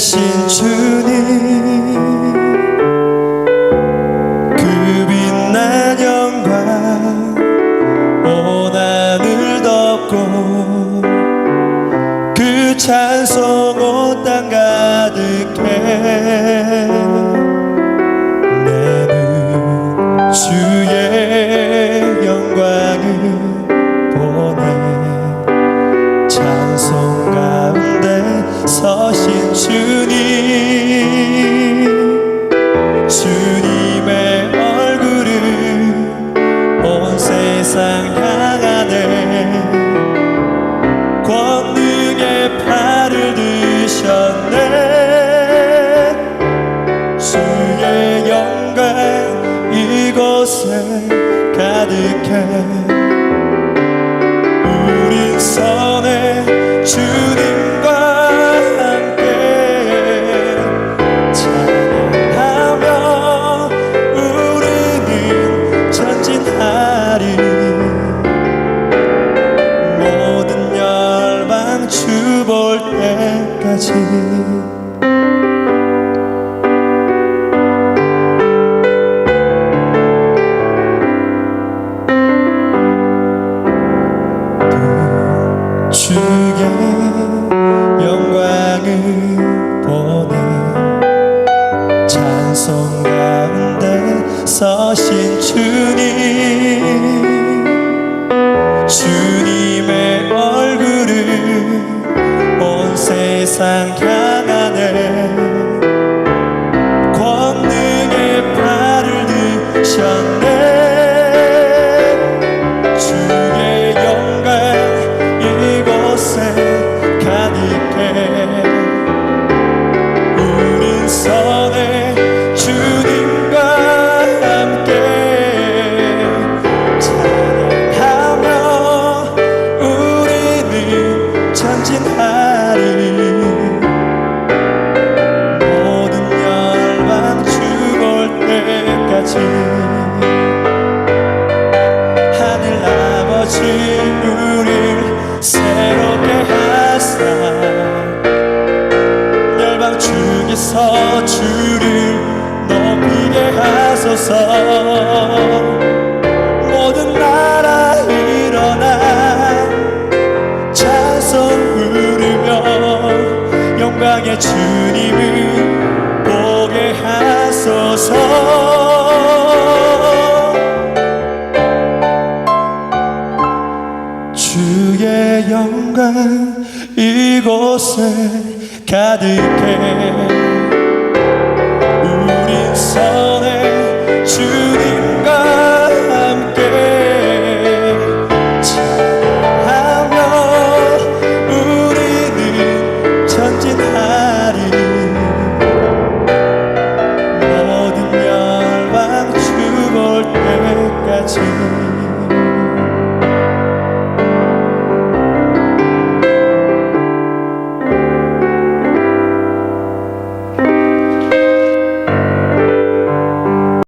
계신 주님 그 빛난 영광 온 하늘 덮고 그 찬송 온 땅 가득해. 나는 주 이곳에 가득해. 우린 선해 주님과 함께 찬양하며 우리는 전진하리. 모든 열방 주 볼 때까지 서신 주님. 주님의 얼굴을 온 세상 향하네. 권능의 팔을 드셨네 중에서 주를 높이게 하소서 영광의 주님을 보게 하소서. 주의 영광 이곳에 가득해. 우린 선해 주 爱情。